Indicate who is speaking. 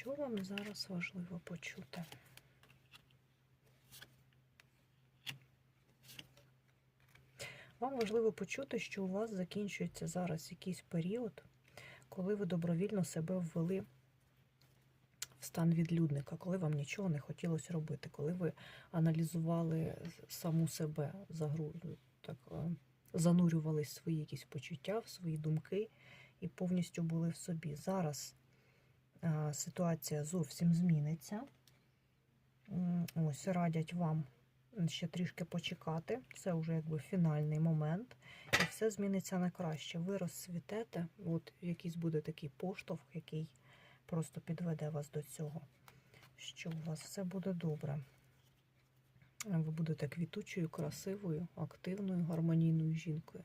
Speaker 1: Що вам зараз важливо почути? Вам важливо почути, що у вас закінчується зараз якийсь період, коли ви добровільно себе ввели в стан відлюдника, коли вам нічого не хотілося робити, коли ви аналізували саму себе, так, е, занурювались в свої якісь почуття, в свої думки і повністю були в собі. Зараз ситуація зовсім зміниться. Ось радять вам ще трішки почекати. Це вже якби фінальний момент, і все зміниться на краще. Ви розцвітете, от якийсь буде такий поштовх, який просто підведе вас до цього, що у вас все буде добре. Ви будете квітучою, красивою, активною, гармонійною жінкою.